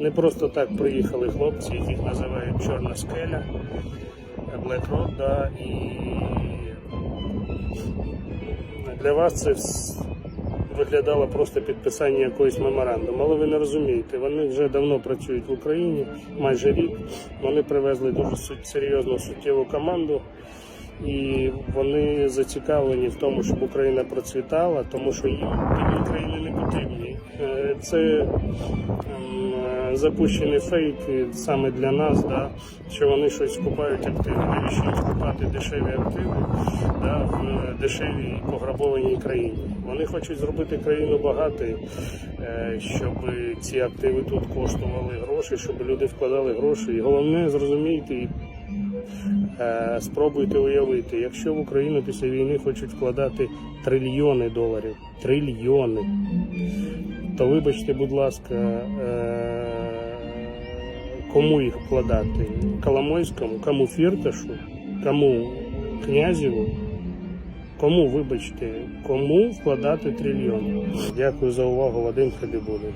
Не просто так приїхали хлопці, яких називають Чорна скеля, Black Rock, да, і для вас це виглядало просто підписання якоїсь меморандуму. Але ви не розумієте, вони вже давно працюють в Україні, майже рік. Вони привезли дуже серйозну суттєву команду. І вони зацікавлені в тому, щоб Україна процвітала, тому що їм країни не потрібні. Е, Це ем, е, запущений фейк е, саме для нас, да, що вони щось купають активи. Навіщо їм купати дешеві активи да, в дешевій пограбованій країні? Вони хочуть зробити країну багатою, е, щоб ці активи тут коштували гроші, щоб люди вкладали гроші. І головне зрозумійте Е, Спробуйте уявити, якщо в Україну після війни хочуть вкладати трильйони доларів, трильйони, то вибачте, будь ласка, е, кому їх вкладати? Коломойському, кому Фірташу, кому князеву, Кому, вибачте, кому вкладати трильйони? Дякую за увагу, Вадим Хабібулин.